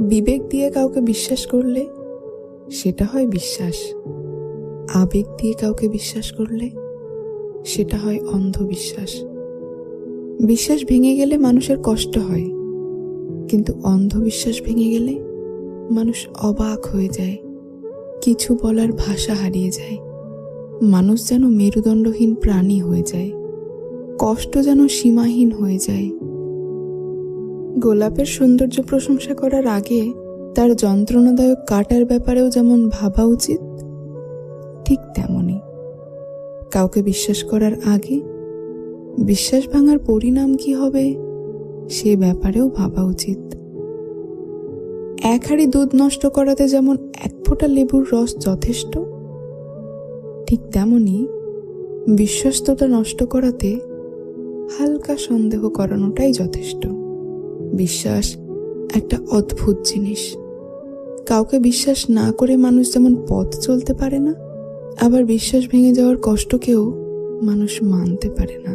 বিবেক দিয়ে কাউকে বিশ্বাস করলে সেটা হয় বিশ্বাস। আবেগ দিয়ে কাউকে বিশ্বাস করলে সেটা হয় অন্ধবিশ্বাস। বিশ্বাস ভেঙে গেলে মানুষের কষ্ট হয়, কিন্তু অন্ধবিশ্বাস ভেঙে গেলে মানুষ অবাক হয়ে যায়, কিছু বলার ভাষা হারিয়ে যায়। মানুষ যেন মেরুদণ্ডহীন প্রাণী হয়ে যায়, কষ্ট যেন সীমাহীন হয়ে যায়। গোলাপের সৌন্দর্য প্রশংসা করার আগে তার যন্ত্রণাদায়ক কাটার ব্যাপারেও যেমন ভাবা উচিত, ঠিক তেমনই কাউকে বিশ্বাস করার আগে বিশ্বাস ভাঙার পরিণাম কি হবে সে ব্যাপারেও ভাবা উচিত। এক হাঁড়ি দুধ নষ্ট করাতে যেমন এক ফোঁটা লেবুর রস যথেষ্ট, ঠিক তেমনি বিশ্বস্ততা নষ্ট করাতে হালকা সন্দেহ করানোটাই যথেষ্ট। বিশ্বাস একটা অদ্ভুত জিনিস। কাউকে বিশ্বাস না করে মানুষ যেমন পথ চলতে পারে না, আবার বিশ্বাস ভেঙে যাওয়ার কষ্টকেও মানুষ মানতে পারে না।